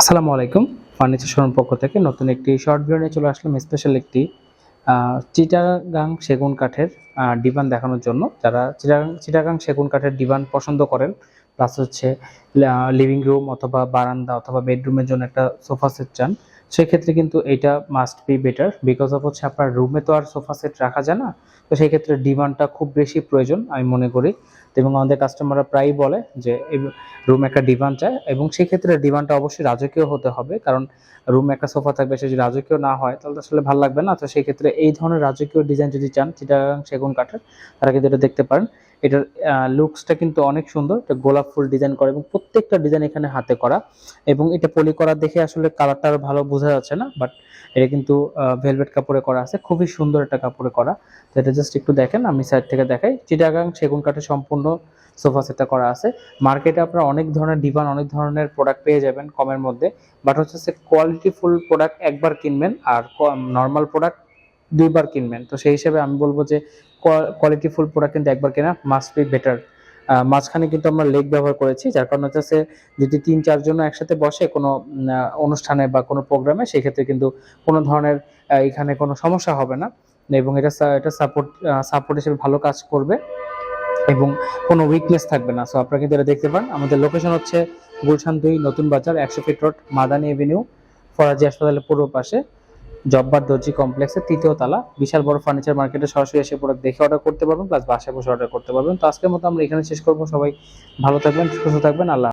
আসসালামু আলাইকুম। Furniture showroom পক্ষ থেকে নতুন একটি শর্ট ভিডিও নিয়ে চলে আসলাম। স্পেশাল একটি চিটাগাং সেগুন কাঠের ডিভান দেখানোর জন্য। যারা চিটাগাং চিটাগাং সেগুন কাঠের ডিভান পছন্দ করেন, প্লাস হচ্ছে লিভিং রুম অথবা বারান্দা অথবা বেডরুমের জন্য একটা সোফা সেট চান, সেক্ষেত্রে কিন্তু এটা must be better because of হচ্ছে আপনার রুমে তো আর সোফা সেট রাখা যায় না। তো সেই ক্ষেত্রে ডিমান্ডটা খুব বেশি প্রয়োজন আমি মনে করি। এবং আমাদের কাস্টমাররা প্রায়ই বলে যে রুম একটা ডিমান্ড চায় এবং সেক্ষেত্রে ডিভানটা অবশ্যই রাজকীয় হতে হবে। কারণ রুম একটা সোফা থাকবে, সে যদি রাজকীয় না হয়, তাহলে আসলে ভালো লাগবে না। তো সেক্ষেত্রে এই ধরনের রাজকীয় ডিজাইন যদি চান, চিটাগাং সেগুন কাঠের তারা কিন্তু এটা দেখতে পারেন। এটার লুকসটা কিন্তু অনেক সুন্দর। এটা গোলাপ ফুল ডিজাইন করা এবং প্রত্যেকটা ডিজাইন এখানে হাতে করা। এবং এটা পলি করা দেখে আসলে কালারটা আরও ভালো বোঝা যাচ্ছে না বাট এটা কিন্তু ভেলভেট কাপড়ে করা আছে। খুবই সুন্দর একটা কাপড়ে করা। তো এটা জাস্ট একটু দেখেন, আমি সাইড থেকে দেখাই। চিটাগাং সেগুন কাঠে সম্পূর্ণ সোফা সেটটা করা আছে। মার্কেটে আপনারা অনেক ধরনের ডিভান অনেক ধরনের প্রোডাক্ট পেয়ে যাবেন কমের মধ্যে। বাট হচ্ছে কোয়ালিটিফুল প্রোডাক্ট একবার কিনবেন আর নর্মাল প্রোডাক্ট দুইবার কিনবেন। তো সেই হিসেবে আমি বলব যে কোয়ালিটি ফুল প্রোডাক্ট কিন্তু একবার কেনা মাস্ট বি বেটার মাঝখানে কিন্তু আমরা লেগ ব্যবহার করেছি, যার কারণে হচ্ছে যদি তিন চারজন একসাথে বসে কোনো অনুষ্ঠানে বা কোনো প্রোগ্রামে সেই ক্ষেত্রে কিন্তু কোনো ধরনের এখানে কোনো সমস্যা হবে না। এবং এটা এটা সাপোর্ট সাপোর্ট হিসেবে ভালো কাজ করবে এবং কোনো উইকনেস থাকবে না। সো আপনারা কিন্তু এটা দেখতে পান। আমাদের লোকেশন হচ্ছে গুলশান দুই, নতুন বাজার, একশো feet road Madani avenue Faraji হাসপাতালের পূর্ব পাশে। জব্বার দর্জি কমপ্লেক্সের তৃতীয় তালা। বিশাল বড় ফার্নিচার মার্কেটে সরাসরি এসে প্রোডাক্ট দেখে অর্ডার করতে পারবেন প্লাস বাসায় বসে অর্ডার করতে পারবেন। তো আজকের মতো আমরা এখানে শেষ করব। সবাই ভালো থাকবেন, সুস্থ থাকবেন। আল্লাহ